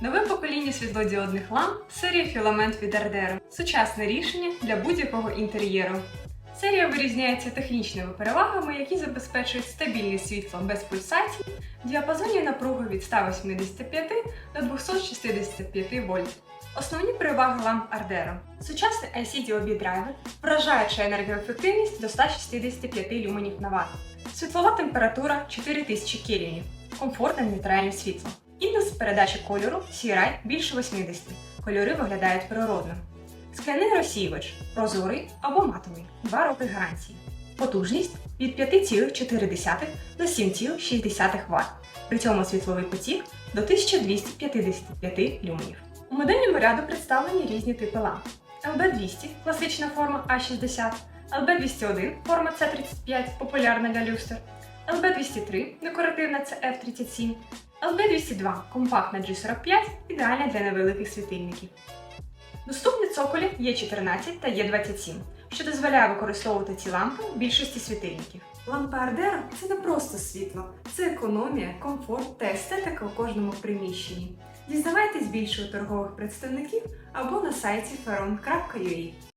Нове покоління світлодіодних ламп серія філамент від Ardero. Сучасне рішення для будь-якого інтер'єру. Серія вирізняється технічними перевагами, які забезпечують стабільне світло без пульсацій в діапазоні напруги від 185 до 265 вольт. Основні переваги ламп Ardero. Сучасний IC-DOB драйвер, вражаюча енергоефективність до 165 люменів на ватт. Світлова температура 4000 кельвінів. Комфортне нейтральне світло. Індекс передачі кольору CRI більше 80. Кольори виглядають природно. Скляний розсіювач прозорий або матовий 2 роки гарантії. Потужність від 5,4 до 7,6 Вт. При цьому світловий потік до 1255 люменів. У модельному ряду представлені різні типи ламп. LB200 класична форма А60, LB201 форма C35 популярна для люстр, LB203 декоративна CF37, LB202 компактна G45 ідеальна для невеликих світильників. Доступні цоколі Є14 та Є27, що дозволяє використовувати ці лампи в більшості світильників. Лампа Ardero – це не просто світло, це економія, комфорт та естетика у кожному приміщенні. Дізнавайтесь більше у торгових представників або на сайті ferron.ua.